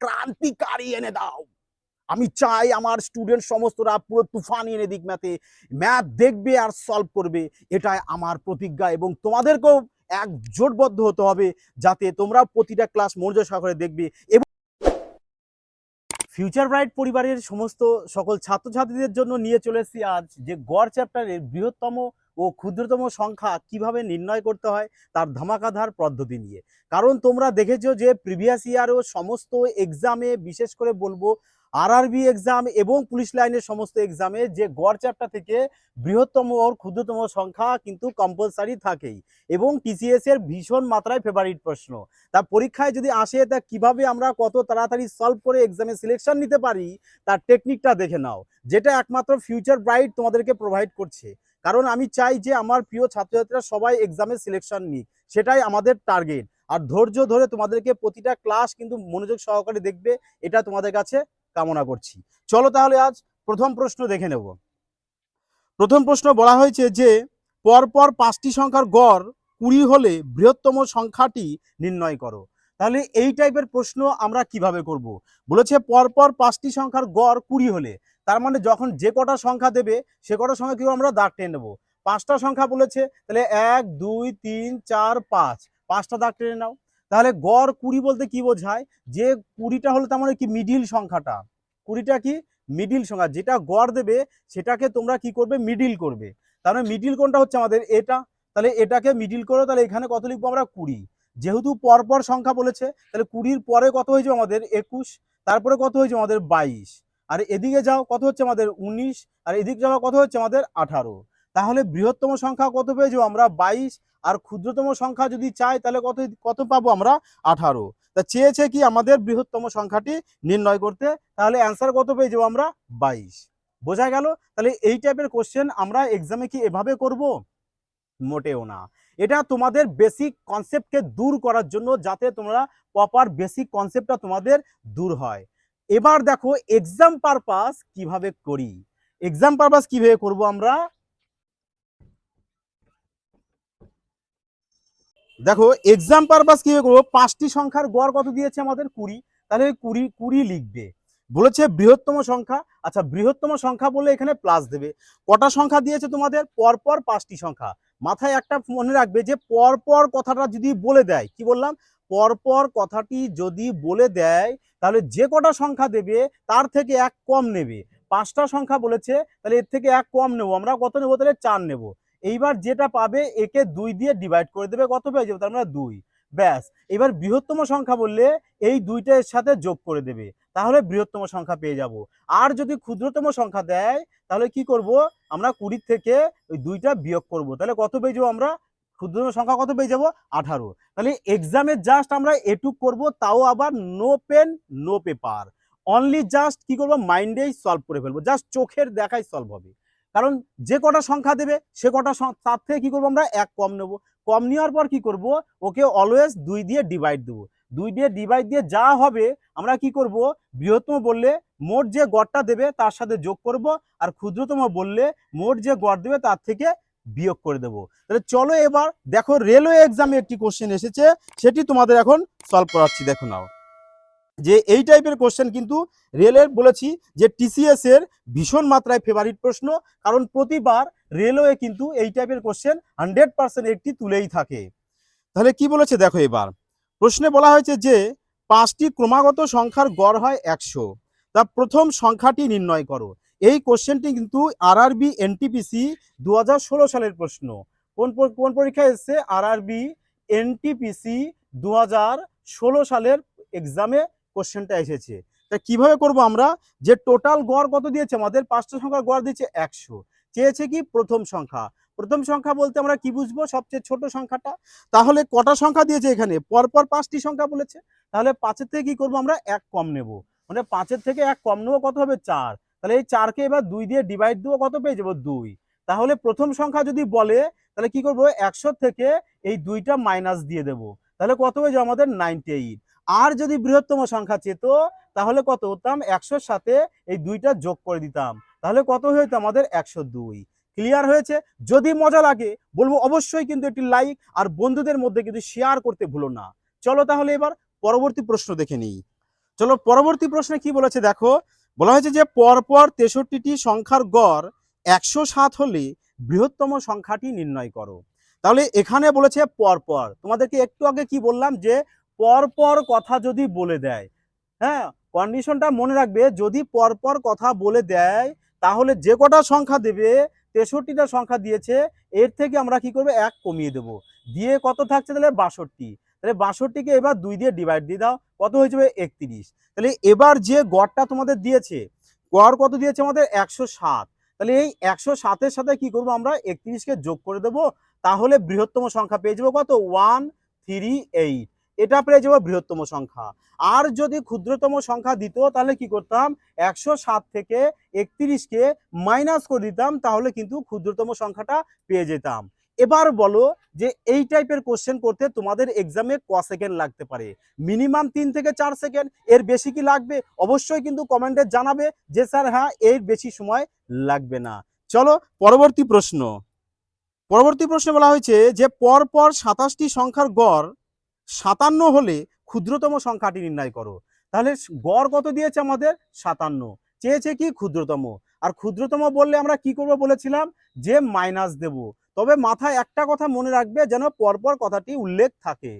ক্রান্তিকারী এনে দাও। আমি চাই আমার স্টুডেন্ট সমস্তরা পুরো তুফানি এনে দিক ম্যাথে। ম্যাথ দেখবে আর সলভ করবে। এটাই আমার প্রতিজ্ঞা এবং তোমাদেরকেও এক জোটবদ্ধ হতে হবে যাতে তোমরা প্রতিটা ক্লাস মনোযোগ সহকারে দেখবে এবং ফিউচার ব্রাইট পরিবারের সমস্ত সকল ছাত্রছাত্রীদের জন্য নিয়ে চলে এসেছি আজ যে গড় চ্যাপ্টারের বৃহত্তম ও ক্ষুদ্রতম সংখ্যা কীভাবে নির্ণয় করতে হয় তার ধামাকাধার পদ্ধতি নিয়ে। কারণ তোমরা দেখেছ যে প্রিভিয়াস ইয়ারও সমস্ত এক্সামে বিশেষ করে বলব আরআরবি এক্সাম এবং পুলিশ লাইনের সমস্ত এক্সামে যে গড় চ্যাপ্টার থেকে বৃহত্তম ওর ক্ষুদ্রতম সংখ্যা কিন্তু কম্পালসারি থাকেই এবং টিসিএস এর ভীষণ মাত্রায় ফেভারিট প্রশ্ন। তা পরীক্ষায় যদি আসে তা কীভাবে আমরা কত তাড়াতাড়ি সলভ করে এক্সামে সিলেকশন নিতে পারি তার টেকনিকটা দেখে নাও, যেটা একমাত্র ফিউচার ব্রাইট তোমাদেরকে প্রোভাইড করছে। কারণ আমি চাই যে আমার প্রিয় ছাত্রছাত্রীরা সবাই এক্সামে সিলেকশন নিক, সেটাই আমাদের টার্গেট আর ধৈর্য ধরে তোমাদেরকে প্রতিটা ক্লাস কিন্তু মনোযোগ সহকারে দেখবে, এটা তোমাদের কাছে কামনা করছি। চলো তাহলে আজ প্রথম প্রশ্ন দেখে নেব। প্রথম প্রশ্ন বলা হয়েছে যে, পরপর পাঁচটি সংখ্যার গড় কুড়ি হলে বৃহত্তম সংখ্যাটি নির্ণয় করো। তাহলে এই টাইপের প্রশ্ন আমরা কীভাবে করব? বলেছে পরপর পাঁচটি সংখ্যার গড় কুড়ি হলে। তার মানে যখন যে কটা সংখ্যা দেবে, সে কটা সংখ্যা কি আমরা দাগ টেনে নেব? পাঁচটা সংখ্যা বলেছে, তাহলে এক, দুই, তিন, চার, পাঁচ। পাঁচটা দাগ টেনে নাও। তাহলে গড় কুড়ি বলতে কি বোঝায়? যে কুড়িটা হলো তার মানে কি মিডিল সংখ্যাটা। কুড়িটা কি মিডিল সংখ্যা। যেটা গড় দেবে, সেটাকে তোমরা কি করবে? মিডিল করবে। তার মানে মিডিল কোনটা হচ্ছে আমাদের? এটা। তাহলে এটাকে মিডিল করো, তাহলে এখানে কত লিখব আমরা? কুড়ি। যেহেতু পরপর সংখ্যা বলেছে, তাহলে কুড়ির পরে কত হয়েছে আমাদের? একুশ। তারপরে কত হয়েছে আমাদের? বাইশ। আর এদিকে যাও, কত হচ্ছে আমাদের? উনিশ। আর এদিকে যাওয়া কত হচ্ছে আমাদের? আঠারো। তাহলে বৃহত্তম সংখ্যা কত পেয়েছ আমরা? বাইশ। আর ক্ষুদ্রতম সংখ্যা যদি চাই, তাহলে কত কত পাবো আমরা? আঠারো। তা চেয়েছে কি আমাদের বৃহত্তম সংখ্যাটি নির্ণয় করতে? তাহলে অ্যান্সার কত পেয়ে যাব আমরা? বাইশ। বোঝা গেল? তাহলে এই টাইপের কোশ্চেন আমরা এক্সামে কি এভাবে করব? মোটেও না। এটা তোমাদের বেসিক কনসেপ্টকে দূর করার জন্য যাতে তোমরা প্রপার বেসিক কনসেপ্টটা তোমাদের দূর হয়। এবার দেখো এক্সাম পারপাস কীভাবে করি? এক্সাম পারপাস কীভাবে করব আমরা? দেখো এক্সাম পারপাস কীভাবে করব? পাঁচটি সংখ্যার গড় কত দিয়েছে আমাদের? কুড়ি। তাহলে কুড়ি কুড়ি লিখবে। বলেছে বৃহত্তম সংখ্যা। আচ্ছা বৃহত্তম সংখ্যা বলে এখানে প্লাস দেবে। কটা সংখ্যা দিয়েছে তোমাদের? পরপর পাঁচটি সংখ্যা। মাথায় একটা মনে রাখবে যে পরপর কথাটা যদি বলে দেয়, কি বললাম? পরপর কথাটি যদি বলে দেয়, তাহলে যে কটা সংখ্যা দেবে, তার থেকে এক কম নেবে। পাঁচটা সংখ্যা বলেছে, তাহলে এর থেকে এক কম নেব। আমরা কত নেব? তাহলে চার নেব। এইবার যেটা পাবে, একে দুই দিয়ে ডিভাইড করে দেবে। কত পেয়ে যাবে? তার মানে দুই। ব্যাস। এবার বৃহত্তম সংখ্যা বললে, এই দুইটা এর সাথে যোগ করে দেবে। তাহলে বৃহত্তম সংখ্যা পেয়ে যাব। আর যদি ক্ষুদ্রতম সংখ্যা দেয়, তাহলে কি করব? আমরা কুড়ির থেকে ওই দুইটা বিয়োগ করব। তাহলে কত পেয়ে যাব আমরা? ক্ষুদ্রতম সংখ্যা কত পেয়ে যাব? আঠারো। তাহলে এক্সামে জাস্ট আমরা এটুক করব, তাও আবার no pen no paper only just কি করব? মাইন্ডেই সলভ করে ফেলব। জাস্ট চোখের দেখাই সলভ হবে। কারণ যে কটা সংখ্যা দেবে, সে কটা তার থেকে কি করব আমরা এক কম নেব। কম নেওয়ার পর কি করব? ওকে অলওয়েজ দুই দিয়ে ডিভাইড দেবো। দুই দিয়ে ডিভাইড দিয়ে যা হবে, আমরা কি করব? বৃহত্তম বললে মোট যে গড়টা দেবে, তার সাথে যোগ করব। আর ক্ষুদ্রতম বললে মোট যে গড় দেবে, তার থেকে বিয়োগ করে দেবো। তাহলে চলো এবার দেখো রেলওয়ে এক্সামে একটি কোশ্চেন এসেছে, সেটি তোমাদের এখন সলভ করাচ্ছি, দেখো নাও। যে এই টাইপের কোশ্চেন কিন্তু রেলের বলেছি যে টিসিএস এর ভীষণ মাত্রায় ফেভারিট প্রশ্ন, কারণ প্রতিবার রেলওয়ে কিন্তু এই টাইপের কোশ্চেন হান্ড্রেড পার্সেন্ট একটি তুলেই থাকে। তাহলে কি বলেছে দেখো এবার। প্রশ্নে বলা হয়েছে যে পাঁচটি ক্রমাগত সংখ্যার গড় হয় একশো। তা প্রথম সংখ্যাটি নির্ণয় করো। এই কোশ্চেনটি কিন্তু আরআরবি এনটিপিসি দু হাজার ষোলো সালের প্রশ্ন। কোন কোন পরীক্ষায় এসছে? আরআরবি এনটিপিসি দু হাজার ষোলো সালের এক্সামে কোশ্চেনটা এসেছে। তা কীভাবে করব আমরা? যে টোটাল গড় কত দিয়েছে? আমাদের পাঁচটা সংখ্যার গড় দিয়েছে একশো। চেয়েছে কি প্রথম সংখ্যা? প্রথম সংখ্যা বলতে আমরা কি বুঝব? সবচেয়ে ছোট সংখ্যাটা। তাহলে কটা সংখ্যা দিয়েছে এখানে? পরপর পাঁচটি সংখ্যা বলেছে। তাহলে পাঁচের থেকে কি করব আমরা? এক কম নেব। মানে পাঁচের থেকে এক কম নেব কত হবে? চার। তাহলে এই চারকে এবার দুই দিয়ে ডিভাইড দেবো, কত পেয়ে যাব? দুই। তাহলে প্রথম সংখ্যা যদি বলে, তাহলে কি করব? একশো থেকে এই দুইটা মাইনাস দিয়ে দেব। তাহলে কত হয়ে যাবে? আমাদের নাইনটি এইট আর যদি বৃহত্তম সংখ্যা চেত, তাহলে কত হতাম? একশোর সাথে এই দুইটা যোগ করে দিতাম। তাহলে কত হয়ে হইতো? আমাদের একশো দুই। ক্লিয়ার হয়েছে? যদি মজা লাগে, বলব অবশ্যই কিন্তু একটি লাইক আর বন্ধুদের মধ্যে কিন্তু শেয়ার করতে ভুলো না। চলো তাহলে এবার পরবর্তী প্রশ্ন দেখে নিই। চলো পরবর্তী প্রশ্নে কি বলেছে? দেখো বলা হয়েছে যে পরপর তেষট্টিটি সংখ্যার গড় একশো সাত হলে বৃহত্তম সংখ্যাটি নির্ণয় করো। তাহলে এখানে বলেছে পরপর। তোমাদেরকে একটু আগে কি বললাম যে পরপর কথা যদি বলে দেয় হ্যাঁ? কন্ডিশনটা মনে রাখবে, যদি পরপর কথা বলে দেয়, তাহলে যে কটা সংখ্যা দেবে, তেষট্টিটা সংখ্যা দিয়েছে, এর থেকে আমরা কি করব? এক কমিয়ে দেবো। দিয়ে কত থাকছে তাহলে? বাষট্টি। তাহলে বাষট্টিকে এবার দুই দিয়ে ডিভাইড দিয়ে দাও, কত হয়ে যাবে একত্রিশ। তাহলে এবার যে গড়টা তোমাদের দিয়েছে, গড় কত দিয়েছে আমাদের? একশো সাত। তাহলে এই একশো সাতের সাথে কি করব আমরা? একত্রিশকে যোগ করে দেবো, তাহলে বৃহত্তম সংখ্যা পেয়ে যাব কত? One three eight. এটা পেয়ে যাব বৃহত্তম সংখ্যা। আর যদি ক্ষুদ্রতম সংখ্যা দিত, তাহলে কি করতাম? একশো সাত থেকে একত্রিশকে মাইনাস করে দিতাম, তাহলে কিন্তু ক্ষুদ্রতম সংখ্যাটা পেয়ে যেতাম। এবার বলো যে এই টাইপের কোশ্চেন করতে তোমাদের এক্সামে ক সেকেন্ড লাগতে পারে? মিনিমাম তিন থেকে চার সেকেন্ড এর বেশি কি লাগবে? অবশ্যই কিন্তু কমেন্টে জানাবে যে স্যার হ্যাঁ এর বেশি সময় লাগবে না। চলো, পরবর্তী প্রশ্ন। পরবর্তী প্রশ্নে বলা হয়েছে যে পর পর সাতাশটি সংখ্যার গড় সাতান্ন হলে ক্ষুদ্রতম সংখ্যাটি নির্ণয় করো। তাহলে গড় কত দিয়েছে আমাদের? সাতান্ন। চেয়েছে কি? ক্ষুদ্রতম। আর ক্ষুদ্রতম বললে আমরা কি করব বলেছিলাম? যে মাইনাস দেব। তবে মাথায় একটা কথা মনে রাখবে যেন পরপর কথাটি উল্লেখ থাকে।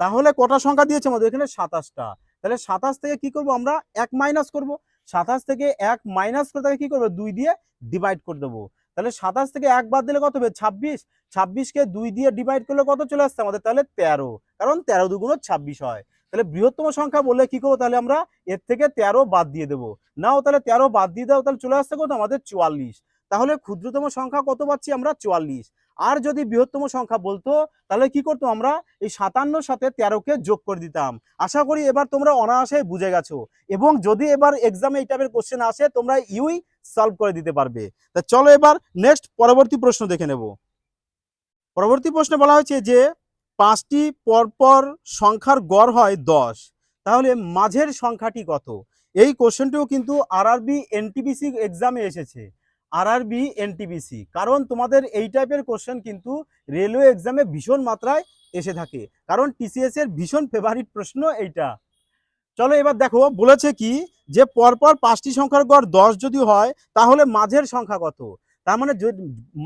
তাহলে কটা সংখ্যা দিয়েছে আমাদের এখানে? সাতাশটা। তাহলে সাতাশ থেকে কি করব আমরা? এক মাইনাস করব। সাতাশ থেকে এক মাইনাস করে তাকে কি করব? দুই দিয়ে ডিভাইড করে দেবো। তাহলে সাতাশ থেকে এক বাদ দিলে কত হবে? ছাব্বিশ। ছাব্বিশকে দুই দিয়ে ডিভাইড করলে কত চলে আসছে আমাদের? তাহলে তেরো। কারণ তেরো দুগুণ ছাব্বিশ হয়। তাহলে বৃহত্তম সংখ্যা বললে কি করব? তাহলে আমরা এর থেকে তেরো বাদ দিয়ে দেবো। নাও তাহলে তেরো বাদ দিয়ে দাও, তাহলে চলে আসছে কত? আমাদের চুয়াল্লিশ। তাহলে ক্ষুদ্রতম সংখ্যা কত পাচ্ছি আমরা? চুয়াল্লিশ। আর যদি বৃহত্তম সংখ্যা বলতো, তাহলে কি করতো আমরা? এই সাতান্নর সাথে তেরোকে যোগ করে দিতাম। আশা করি এবার তোমরা অনায়াসে বুঝে গেছো। এবং যদি এবার এক্সামে এই টাইপের কোশ্চেন আসে, তোমরা ইউই সলভ করে দিতে পারবে। তা চলো এবার নেক্সট পরবর্তী প্রশ্ন দেখে নেব। পরবর্তী প্রশ্নে বলা হয়েছে যে, পাঁচটি পরপর সংখ্যার গড় হয় দশ। তাহলে মাঝের সংখ্যাটি কত? এই কোশ্চেনটিও কিন্তু আরআরবি এনটিপিসি এক্সামে এসেছে। আরআরবি এনটিপিসি কারণ তোমাদের এই টাইপের কোশ্চেন কিন্তু রেলওয়ে এক্সামে ভীষণ মাত্রায় এসে থাকে। কারণ টিসিএস এর ভীষণ ফেভারিট প্রশ্ন এইটা। চলো এবার দেখো, বলেছে কি যে পরপর পাঁচটি সংখ্যার গড় দশ যদি হয়, তাহলে মাঝের সংখ্যা কত? তার মানে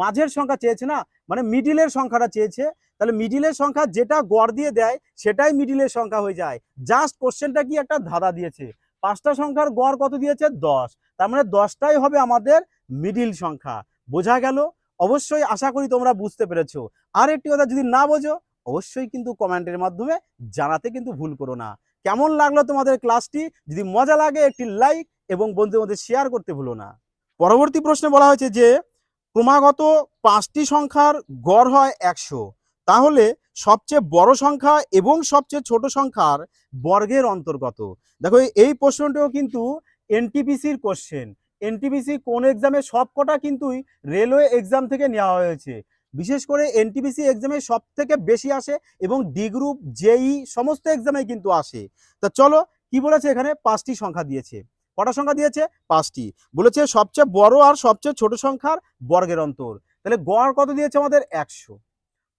মাঝের সংখ্যা চেয়েছে না মানে মিডিলের সংখ্যাটা চেয়েছে, তাহলে মিডিলের সংখ্যা যেটা গড় দিয়ে দেয়, সেটাই মিডিলের সংখ্যা হয়ে যায়। জাস্ট কোশ্চেনটা কি একটা ধাঁধা দিয়েছে? পাঁচটা সংখ্যার গড় কত দিয়েছে? দশ। তার মানে দশটাই হবে আমাদের মিডিল সংখ্যা। বোঝা গেল? অবশ্যই আশা করি তোমরা বুঝতে পেরেছ। আর একটি কথা যদি না বোঝো, অবশ্যই কিন্তু কমেন্টের মাধ্যমে জানাতে কিন্তু ভুল করো না। কেমন লাগল তোমাদের ক্লাসটি? যদি মজা লাগে, একটি লাইক এবং বন্ধুদের মধ্যে শেয়ার করতে ভুলো না। পরবর্তী প্রশ্নে বলা হয়েছে যে, ক্রমাগত পাঁচটি সংখ্যার গড় হয় একশো। তাহলে সবচেয়ে বড় সংখ্যা এবং সবচেয়ে ছোট সংখ্যার বর্গের অন্তর্গত। দেখো, এই প্রশ্নটাও কিন্তু এনটিপিসির কোশ্চেন এনটিপিসি কোন এক্সামে সবকটা কিন্তু রেলওয়ে এক্সাম থেকে নেওয়া হয়েছে। বিশেষ করে এনটিপিসি এক্সামে সব থেকে বেশি আসে এবং ডি গ্রুপ জেই সমস্ত এক্সামে কিন্তু আসে। তা চলো, কি বলেছে এখানে? পাঁচটি সংখ্যা দিয়েছে। কটা সংখ্যা দিয়েছে? পাঁচটি। বলেছে সবচেয়ে বড় আর সবচেয়ে ছোট সংখ্যার বর্গের অন্তর। তাহলে গড় কত দিয়েছে আমাদের? একশো।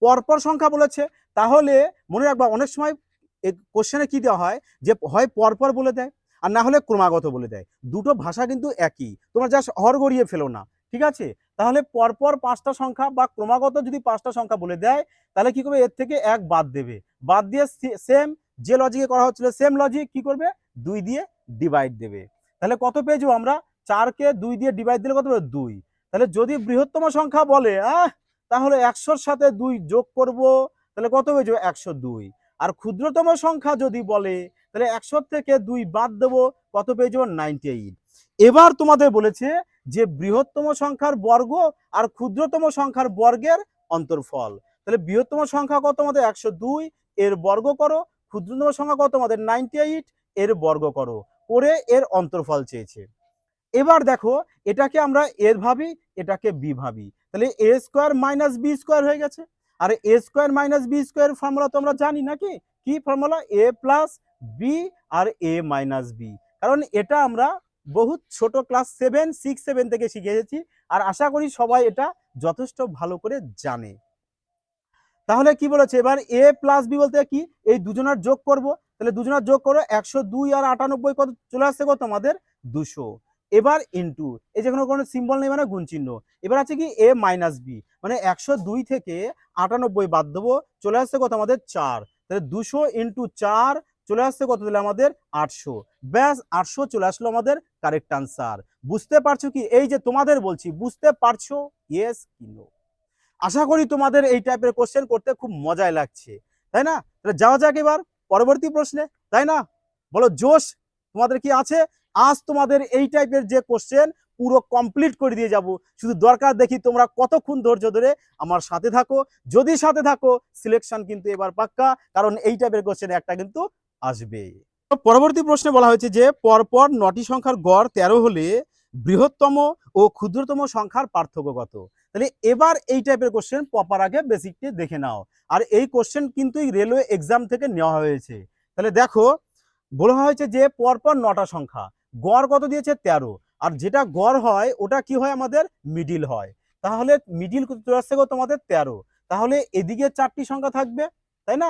পরপর সংখ্যা বলেছে, তাহলে মনে রাখবা, অনেক সময় কোশ্চেনে কি দেওয়া হয়? যে হয় পরপর বলে দেয়। আর না হলে ক্রমাগত বলে দেয়। দুটো ভাষা কিন্তু একই। তোমরা জাস্ট হর গড়িয়ে ফেলো না, ঠিক আছে? তাহলে পরপর পাঁচটা সংখ্যা বা ক্রমাগত যদি পাঁচটা সংখ্যা বলে দেয়, তাহলে কি করবে? এর থেকে এক বাদ দেবে। বাদ দিয়ে সেম যে লজিকে করা হচ্ছিল সেম লজিক কি করবে? দুই দিয়ে ডিভাইড দেবে। তাহলে কত পেয়ে যাব আমরা? চারকে দুই দিয়ে ডিভাইড দিলে কত হবে? দুই। তাহলে যদি বৃহত্তম সংখ্যা বলে, আহ, তাহলে একশোর সাথে দুই যোগ করব তাহলে কত যাবে? একশো দুই। আর ক্ষুদ্রতম সংখ্যা যদি বলে তাহলে একশো থেকে দুই বাদ দেবো, কত পেয়ে যাব? Ninety eight. এবার তোমাদের বলেছে যে বৃহত্তম সংখ্যার বর্গ আর ক্ষুদ্রতম সংখ্যার বর্গের অন্তর্ফল। তাহলে বৃহত্তম সংখ্যা কত আমাদের? একশো দুই। এর বর্গ করো, ক্ষুদ্রতম সংখ্যা কত আমাদের? Ninety eight. এর বর্গ করো, করে এর অন্তর্ফল চেয়েছে। এবার দেখো, এটাকে আমরা এর ভাবি, এটাকে বি ভাবি। তাহলে A square minus B square হয়ে গেছে। আর A square minus B square formula তো আমরা জানি নাকি? কি ফর্মুলা? এ প্লাস বি আর এ মাইনাস বি কারণ এটা আমরা বহু ছোট ক্লাস সেভেন সিক্স সেভেন থেকে শিখে এসেছি আর আশা করি সবাই এটা যথেষ্ট ভালো করে জানে। তাহলে কি বলেছে? এবার এ প্লাস বি বলতে কি? এই দুজনার যোগ করব। তাহলে দুজনার যোগ করো একশো দুই আর আটানব্বই কত? চলে আসছে কত? আমাদের দুশো। এবার ইন্টু এই যেখানে কোনো সিম্বল নেই মানে গুণ চিহ্ন। এবার আছে কি? এ মাইনাস বি মানে একশো দুই থেকে আটানব্বই বাদ দেবো। চলে আসছে কত? আমাদের চার। তাহলে দুশো ইন্টু চার চলে আসছে কত দিলে আমাদের আটশো। ব্যাস, আটশো চলে আসলো আমাদের কারেক্ট আনসার বুঝতে পারছ কি? এই যে তোমাদের বলছি, বুঝতে পারছ? ইয়েস কি নো আশা করি তোমাদের এই টাইপের কোশ্চেন করতে খুব মজাই লাগছে। তাই না? তাহলে যাওয়া যাক এবার পরবর্তী প্রশ্নে। তাই না? বলো, জোশ, তোমাদের কি আছে? আজ তোমাদের এই টাইপের যে কোশ্চেন পুরো কমপ্লিট করে দিয়ে যাব। শুধু দরকার দেখি তোমরা কতক্ষণ ধৈর্য ধরে আমার সাথে থাকো। যদি সাথে থাকো সিলেকশন কিন্তু এবার পাক্কা। কারণ এই টাইপের কোশ্চেন একটা কিন্তু আসবে। পরবর্তী প্রশ্নে বলা হয়েছে যে, পরপর নটি সংখ্যার গড় তেরো হলে বৃহত্তম ও ক্ষুদ্রতম সংখ্যার পার্থক্য কত? তাহলে এবার এই টাইপের কোশ্চেন পপার আগে বেসিকটি দেখে নাও। আর এই কোশ্চেন কিন্তু রেলওয়ে এক্সাম থেকে নেওয়া হয়েছে। তাহলে দেখো, বলা হয়েছে যে, পরপর নটা সংখ্যা, গড় কত দিয়েছে? তেরো। আর যেটা গড় হয়, ওটা কি হয় আমাদের? মিডিল হয়। তাহলে মিডিল চলে আসছে তোমাদের? আমাদের তেরো। তাহলে এদিকে চারটি সংখ্যা থাকবে, তাই না?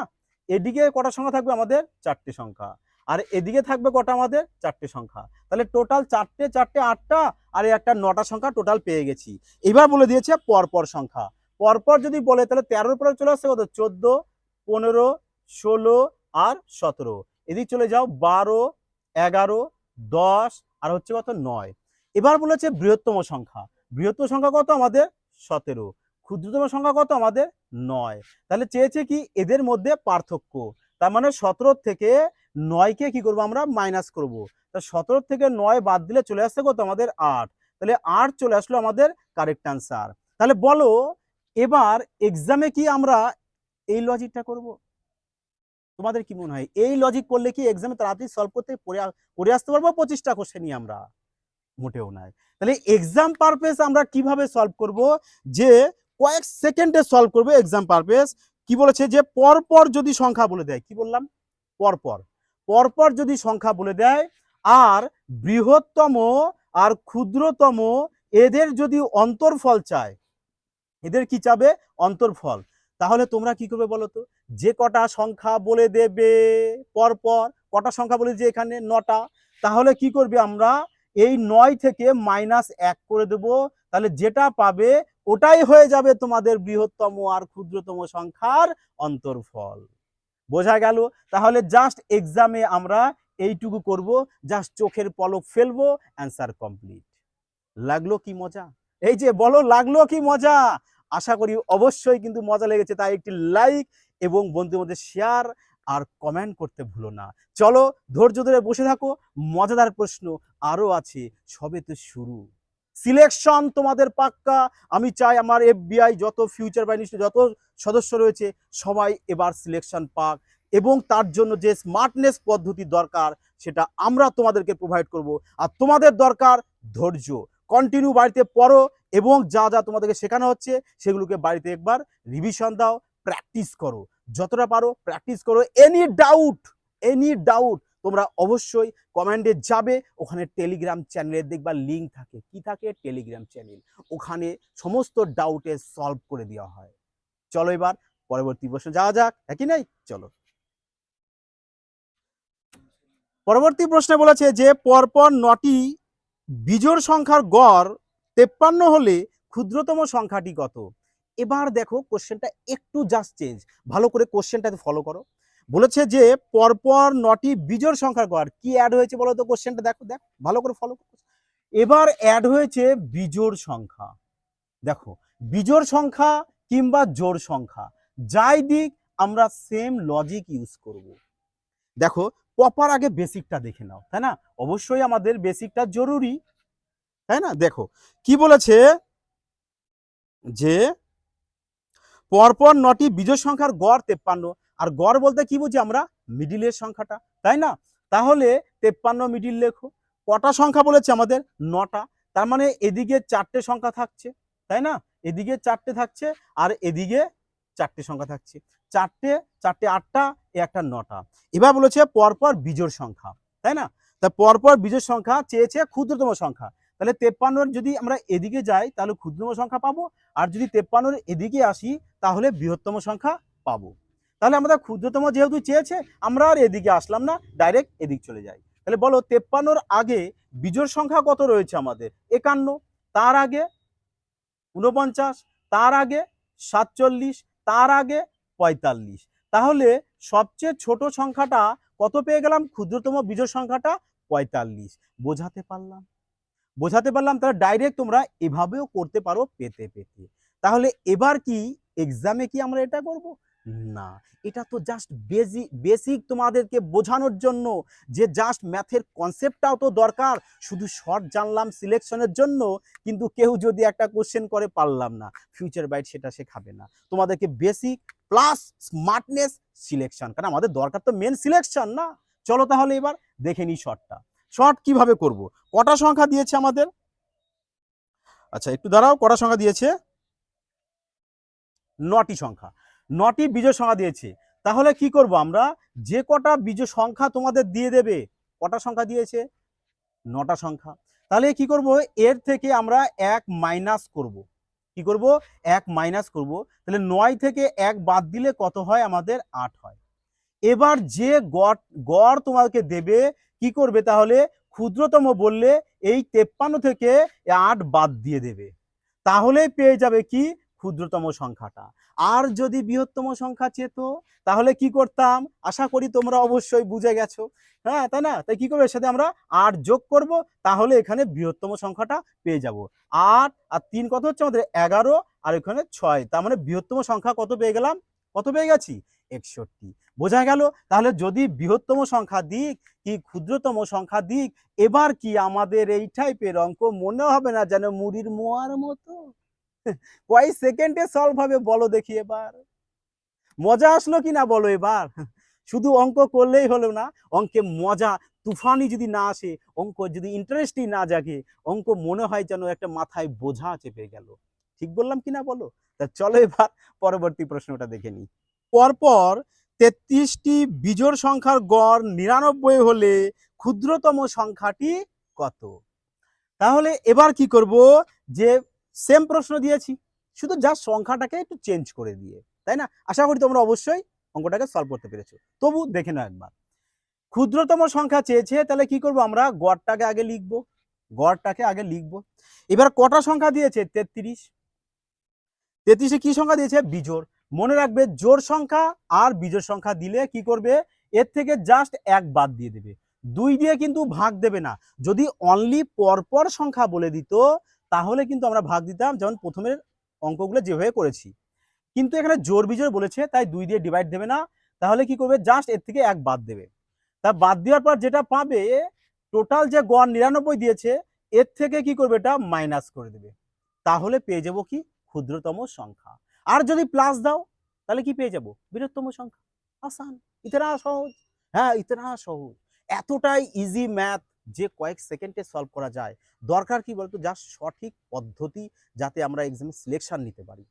এদিকে কটা সংখ্যা থাকবে আমাদের? চারটি সংখ্যা। আর এদিকে থাকবে কটা আমাদের? চারটে সংখ্যা। তাহলে টোটাল চারটে চারটে, আটটা, আর একটা নটা সংখ্যা টোটাল পেয়ে গেছি। এবার বলে দিয়েছে পরপর সংখ্যা। পরপর যদি বলে, তাহলে তেরোর পরে চলে আসছে কত? চোদ্দ, পনেরো, ষোলো আর সতেরো। এদিক চলে যাও, বারো, এগারো, দশ, আর হচ্ছে কত? নয়। এবার বলেছে বৃহত্তম সংখ্যা। বৃহত্তম সংখ্যা কত? আমাদের সতেরো। ক্ষুদ্রতম সংখ্যা কত? আমাদের নয়। তাহলে চেয়েছে কি এদের মধ্যে পার্থক্য। তার মানে সতেরো থেকে নয়কে কি করব আমরা? মাইনাস করব। তা সতেরো থেকে নয় বাদ দিলে চলে আসছে কত? আমাদের আট। তাহলে আট চলে আসলো আমাদের কারেক্ট আনসার তাহলে বলো, এবার এক্সামে কি আমরা এই লজিকটা করব? তোমাদের কি মনে হয়? এই লজিক করলে কি এক্সামে তাড়াতাড়ি সলভ করতে পড়ে আসতে পারব? পঁচিশটা কোশ্চেনই আমরা। মোটেও নয়। তাহলে এক্সাম পারপেস আমরা কীভাবে সলভ করব? যে কয়েক সেকেন্ডে সলভ করবে এক্সাম পারপেস কি বলেছে যে, পরপর যদি সংখ্যা বলে দেয়, কি বললাম? পরপর। পরপর যদি সংখ্যা বলে দেয়, আর বৃহত্তম আর ক্ষুদ্রতম এদের যদি অন্তর্ফল চায়, এদের কি চাবে? অন্তর্ফল। তাহলে তোমরা কি করবে বলো তো যে কটা সংখ্যা বলে দেবে পরপর, কটা সংখ্যা বলে যে এখানে নটা, তাহলে কি করবে আমরা? এই নয় থেকে মাইনাস এক করে দেব। তাহলে যেটা পাবে ওটাই হয়ে যাবে তোমাদের বৃহত্তম আর ক্ষুদ্রতম সংখ্যার অন্তর্ফল। বোঝা গেল? তাহলে জাস্ট এক্সামে আমরা এইটুকু করব জাস্ট চোখের পলক ফেলব অ্যান্সার কমপ্লিট লাগল কি মজা? এই যে বলো, লাগল কি মজা? আশা করি অবশ্যই কিন্তু মজা লেগেছে, তাই একটি লাইক এবং বন্ধুদের মধ্যে শেয়ার আর কমেন্ট করতে ভুলো না। চলো, ধৈর্য ধরে বসে থাকো, মজাদার প্রশ্ন আরও আছে, সবে তো শুরু। সিলেকশন তোমাদের পাক্কা। আমি চাই আমার এফবিআই যত ফিউচার বাহিনী যত সদস্য রয়েছে, সবাই এবার সিলেকশন পাক এবং তার জন্য যে স্মার্টনেস পদ্ধতি দরকার, সেটা আমরা তোমাদেরকে প্রোভাইড করব। আর তোমাদের দরকার ধৈর্য। কন্টিনিউ বাড়িতে পড়ো এবং যা যা তোমাদেরকে শেখানো হচ্ছে, সেগুলোকে বাড়িতে একবার রিভিশন দাও প্র্যাকটিস করো। যতটা পারো প্র্যাকটিস করো। এনি ডাউট এনি ডাউট তোমরা অবশ্যই কমেন্টে যাবে, ওখানে টেলিগ্রাম চ্যানেলের দেখবা লিঙ্ক থাকে। কি থাকে? টেলিগ্রাম চ্যানেল ওখানে সমস্ত ডাউটে সলভ করে দেওয়া হয়। চলো এবার পরবর্তী প্রশ্ন, যাওয়া যাক। একই নাই? চলো। পরবর্তী প্রশ্নে বলেছে যে, পরপর নটি বিজোড় সংখ্যার গড় তেপ্পান্ন হলে ক্ষুদ্রতম সংখ্যাটি কত? এবার দেখো কোশ্চেনটা একটু জাস্ট চেঞ্জ ভালো করে কোশ্চেনটাতে ফলো করো। বলেছে যে পরপর নটি বিজোড় সংখ্যার গড়। কি অ্যাড হয়েছে বলো তো কোশ্চেনটা দেখো, দেখ, ভালো করে ফলো করো। এবার অ্যাড হয়েছে বিজোড় সংখ্যা। দেখো, বিজোড় সংখ্যা কিংবা জোড় সংখ্যা, যাই দিক, আমরা সেম লজিক ইউজ করব। দেখো পপার আগে বেসিকটা দেখে নাও, তাই না? অবশ্যই আমাদের বেসিকটা জরুরি, তাই না? দেখো, কি বলেছে? যে পরপর নটি বিজোড় সংখ্যার গড় তেপ্পান্ন আর গড় বলতে কি বুঝি আমরা? মিডিলের সংখ্যাটা, তাই না? তাহলে তেপ্পান্ন মিডিল লেখো। কটা সংখ্যা বলেছে আমাদের? নটা। তার মানে এদিকে চারটে সংখ্যা থাকছে, তাই না? এদিকে চারটে থাকছে আর এদিকে চারটে সংখ্যা থাকছে। চারটে চারটে আটটা, এ একটা নটা। এবার বলেছে পরপর বিজোড় সংখ্যা, তাই না? তা পরপর বিজোড় সংখ্যা চেয়েছে ক্ষুদ্রতম সংখ্যা। তাহলে তেপ্পান্নর যদি আমরা এদিকে যাই, তাহলে ক্ষুদ্রতম সংখ্যা পাবো। আর যদি তেপ্পান্নর এদিকে আসি, তাহলে বৃহত্তম সংখ্যা পাবো। তাহলে আমাদের ক্ষুদ্রতম যেহেতু চেয়েছে, আমরা আর এদিকে আসলাম না ডাইরেক্ট এদিক চলে যাই। তাহলে বলো, তেপ্পান্নর আগে বিজোড় সংখ্যা কত রয়েছে আমাদের? একান্ন, তার আগে উনপঞ্চাশ তার আগে সাতচল্লিশ, তার আগে পঁয়তাল্লিশ। তাহলে সবচেয়ে ছোট সংখ্যাটা কত পেয়ে গেলাম? ক্ষুদ্রতম বিজোড় সংখ্যাটা পঁয়তাল্লিশ। বোঝাতে পারলাম? বোঝাতে পারলাম, তাহলে ডাইরেক্ট তোমরা এভাবেও করতে পারো, পেতে পেতে। তাহলে এবার কি এক্সামে কি আমরা এটা করব? না। এটা তো জাস্ট বেসিক বেসিক তোমাদেরকে বোঝানোর জন্য যে জাস্ট ম্যাথের কনসেপ্টটাও তো দরকার। শুধু শর্ট জানলাম সিলেকশনের জন্য, কিন্তু কেউ যদি একটা কোশ্চেন করে পারলাম না। ফিউচার বাইট সেটা শেখাবে না। তোমাদেরকে বেসিক প্লাস স্মার্টনেস সিলেকশন কারণ আমাদের দরকার তো মেন সিলেকশন না। চলো তাহলে এবার দেখে নিই শর্টটা শর্ট কীভাবে করব? কটা সংখ্যা দিয়েছে আমাদের? আচ্ছা একটু দাঁড়াও, কটা সংখ্যা দিয়েছে? নটি সংখ্যা। নটি বিজয় সংখ্যা দিয়েছে। তাহলে কি করব আমরা? যে কটা বিজয় সংখ্যা তোমাদের দিয়ে দেবে, কটা সংখ্যা দিয়েছে? নটা সংখ্যা। তাহলে কি করব? এর থেকে আমরা এক মাইনাস করব। কি করব? এক মাইনাস করব। তাহলে নয় থেকে এক বাদ দিলে কত হয়? আমাদের আট হয়। এবার যে গড় গড় তোমাকে দেবে, কি করবে তাহলে? ক্ষুদ্রতম বললে এই তেপ্পান্ন থেকে আট বাদ দিয়ে দেবে। তাহলেই পেয়ে যাবে কি? ক্ষুদ্রতম সংখ্যাটা। আর যদি বৃহত্তম সংখ্যা চেত, তাহলে কি করতাম? আশা করি তোমরা অবশ্যই বুঝে গেছো। হ্যাঁ তাই না? তাই কি করব? এর সাথে আমরা আট যোগ করব, তাহলে এখানে বৃহত্তম সংখ্যাটা পেয়ে যাব। আট আর তিন কত হচ্ছে? আমাদের এগারো, আর এখানে ছয়। তার মানে বৃহত্তম সংখ্যা কত পেয়ে গেলাম? কত পেয়ে গেছি? একষট্টি। বোঝা গেল? তাহলে যদি বৃহত্তম সংখ্যা দিক কি ক্ষুদ্রতম সংখ্যা দিক, এবার কি আমাদের এই টাইপের অঙ্ক মনে হবে না যেন মুড়ির মোয়ার মতো? কয় সেকেন্ডে সলভ হবে বলো দেখি এবার। মজা আসলো কি না বলো এবার? শুধু অঙ্ক করলেই হলো না, অঙ্কে মজা, তুফানি যদি না আসে, অঙ্ক যদি ইন্টারেস্টই না জাগে, অঙ্ক মনে হয় যেন একটা মাথায় বোঝা চেপে গেল। ঠিক বললাম কি না বলো? তা চলো এবার পরবর্তী প্রশ্নটা দেখে নিই। পরপর তেত্রিশটি বিজোড় সংখ্যার গড় নিরানব্বই হলে ক্ষুদ্রতম সংখ্যাটি কত? তাহলে এবার কি করব? যে সেম প্রশ্ন দিয়েছি। শুধু জাস্ট সংখ্যাটাকে একটু চেঞ্জ করে দিয়ে, তাই না? আশা করি তোমরা অবশ্যই অঙ্কটাকে সলভ করতে পেরেছ। তবু দেখে নাও একবার। ক্ষুদ্রতম সংখ্যা চেয়েছে, তাহলে কি করব আমরা? গড়টাকে আগে লিখব, গড়টাকে আগে লিখব। এবার কটা সংখ্যা দিয়েছে? তেত্রিশ। তেত্রিশে কি সংখ্যা দিয়েছে? বিজোড়। মনে রাখবে জোর সংখ্যা আর বিজোড় সংখ্যা দিলে কি করবে? এর থেকে জাস্ট এক বাদ দিয়ে দেবে। দুই দিয়ে কিন্তু ভাগ দেবে না। যদি অনলি পরপর সংখ্যা বলে দিত তাহলে কিন্তু আমরা ভাগ দিতাম যেমন প্রথমের অঙ্কগুলো যেভাবে করেছি। কিন্তু এখানে জোর বিজোর বলেছে, তাই দুই দিয়ে ডিভাইড দেবে না। তাহলে কি করবে? জাস্ট এর থেকে এক বাদ দেবে। তা বাদ দেওয়ার পর যেটা পাবে টোটাল যে গড় নিরানব্বই দিয়েছে, এর থেকে কি করবে এটা? মাইনাস করে দেবে। তাহলে পেয়ে যাব কি? ক্ষুদ্রতম সংখ্যা। আর যদি প্লাস দাও, তাহলে কি পেয়ে যাব? বৃহত্তম সংখ্যা। আসান। ইতনা সহজ। হ্যাঁ ইতনা সহজ। এতটাই ইজি ম্যাথ যে কয়েক সেকেন্ডে সলভ করা যায়। দরকার কি বলতো? জাস্ট সঠিক পদ্ধতি যাতে আমরা এক্সামে সিলেকশন নিতে পারি।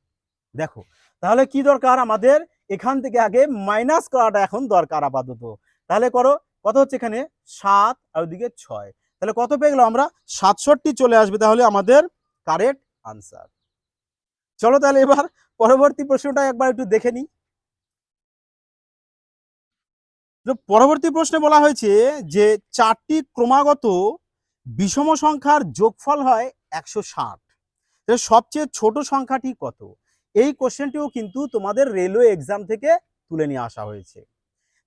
দেখো, তাহলে কি দরকার? আমাদের এখান থেকে আগে মাইনাস করাটা এখন দরকার আপাতত। তাহলে করো, কত হচ্ছে এখানে? সাত আর ওদিকে ছয়। তাহলে কত পেয়ে গেলাম আমরা? সাতষট্টি চলে আসবে তাহলে আমাদের কারেক্ট আনসার চলো তাহলে এবার পরবর্তী প্রশ্নটা একবার একটু দেখে নিই। পরবর্তী প্রশ্নে বলা হয়েছে যে চারটি ক্রমাগত বিষম সংখ্যার যোগফল হয় একশো ষাট। সবচেয়ে ছোট সংখ্যাটি কত? এই কোশ্চেনটিও কিন্তু তোমাদের রেলওয়ে এক্সাম থেকে তুলে নিয়ে আসা হয়েছে।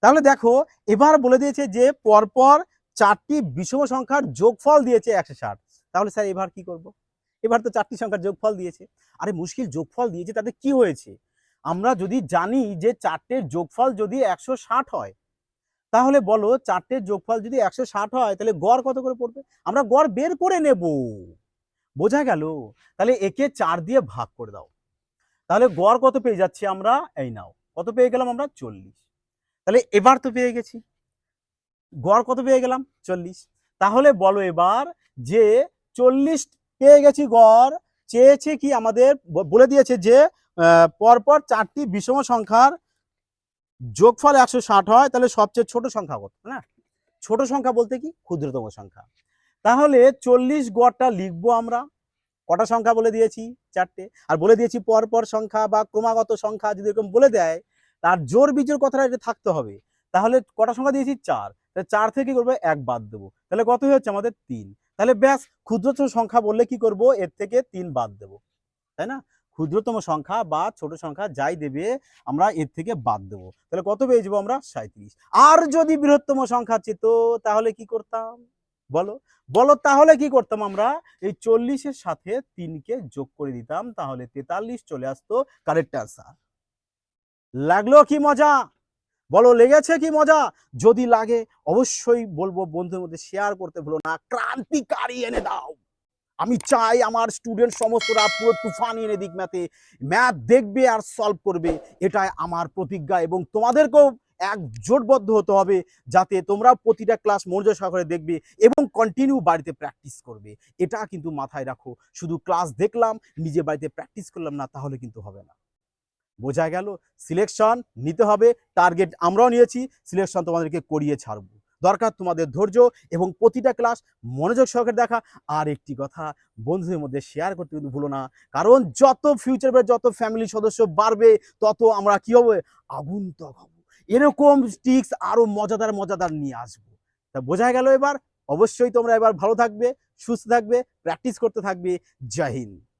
তাহলে দেখো, এবার বলে দিয়েছে যে পরপর চারটি বিষম সংখ্যার যোগফল দিয়েছে একশো ষাট। তাহলে স্যার এবার কি করব? এবার তো চারটি সংখ্যার যোগফল দিয়েছে। আরে মুশকিল, যোগফল দিয়েছে তাতে কি হয়েছে? আমরা যদি জানি যে চারটের যোগফল যদি একশো ষাট হয় তাহলে বলো চারটের যোগফল যদি একশো ষাট হয়, তাহলে গড় কত করে পড়বে? আমরা গড় বের করে নেব। বোঝা গেল? তাহলে একে চার দিয়ে ভাগ করে দাও। তাহলে গড় কত পেয়ে যাচ্ছি আমরা? এই নাও, কত পেয়ে গেলাম আমরা? চল্লিশ। তাহলে এবার তো পেয়ে গেছি। গড় কত পেয়ে গেলাম? চল্লিশ। তাহলে বলো এবার যে চল্লিশ পেয়ে গেছি গড়, চেয়েছে কি আমাদের বলে দিয়েছে যে পরপর চারটি বিষম সংখ্যার যোগফল একশো ষাট হয়, তাহলে সবচেয়ে ছোট সংখ্যা কত? না ছোট সংখ্যা বলতে কি? ক্ষুদ্রতম সংখ্যা। তাহলে চল্লিশ গড়টা লিখব আমরা। কটা সংখ্যা বলে দিয়েছি? চারটে। আর বলে দিয়েছি পরপর সংখ্যা বা ক্রমাগত সংখ্যা যদি এরকম বলে দেয়, তার জোর বিজোর কথাটা এটা থাকতে হবে। তাহলে কটা সংখ্যা দিয়েছি? চার। তাহলে চার থেকে কি করব? এক বাদ দেবো। তাহলে কত হচ্ছে? আমাদের তিন। তাহলে ব্যাস, ক্ষুদ্রতম সংখ্যা বললে কি করব? এর থেকে তিন বাদ দেবো। তাই না? ক্ষুদ্রতম সংখ্যা বা ছোট সংখ্যা যাই দেবে, আমরা এর থেকে বাদ দেবো। তাহলে কত পেয়ে যাব আমরা? সাঁত্রিশ আর যদি বৃহত্তম সংখ্যা চেত, তাহলে কি করতাম? বলো। বলো, তাহলে কি করতাম আমরা? এই চল্লিশের সাথে তিনকে যোগ করে দিতাম, তাহলে তেতাল্লিশ চলে আসতো কারেক্ট অ্যান্সার। লাগল কি মজা? বলো, লেগেছে কি মজা? যদি লাগে, অবশ্যই বলব বন্ধুর মধ্যে শেয়ার করতে ভুলো না। ক্রান্তিকারী এনে দাও। আমি চাই আমার স্টুডেন্ট সমস্তরা পুরো তুফান এনে দিক ম্যাথে। ম্যাথ দেখবে আর সলভ করবে। এটাই আমার প্রতিজ্ঞা এবং তোমাদেরকেও এক জোটবদ্ধ হতে হবে যাতে তোমরা প্রতিটা ক্লাস মনোযোগ সহকারে দেখবে এবং কন্টিনিউ বাড়িতে প্র্যাকটিস করবে। এটা কিন্তু মাথায় রাখো। শুধু ক্লাস দেখলাম, নিজে বাড়িতে প্র্যাকটিস করলাম না, তাহলে কিন্তু হবে না। বোঝা গেল? সিলেকশন নিতে হবে টার্গেট আমরাও নিয়েছি সিলেকশন তোমাদেরকে করিয়ে ছাড়বো। দরকার তোমাদের ধৈর্য এবং প্রতিটা ক্লাস মনোযোগ সহকারে দেখা। আর একটি কথা বন্ধুদের মধ্যে শেয়ার করতে কিন্তু ভুলো না। কারণ যত ফিউচার যত ফ্যামিলি সদস্য বাড়বে, তত আমরা কি হবে? আগুন্তক হব। এরকম স্টিক্স আরও মজাদার মজাদার নিয়ে আসব। তা বোঝা গেল এবার। অবশ্যই তোমরা এবার ভালো থাকবে, সুস্থ থাকবে প্র্যাকটিস করতে থাকবে। জয় হিন্দ।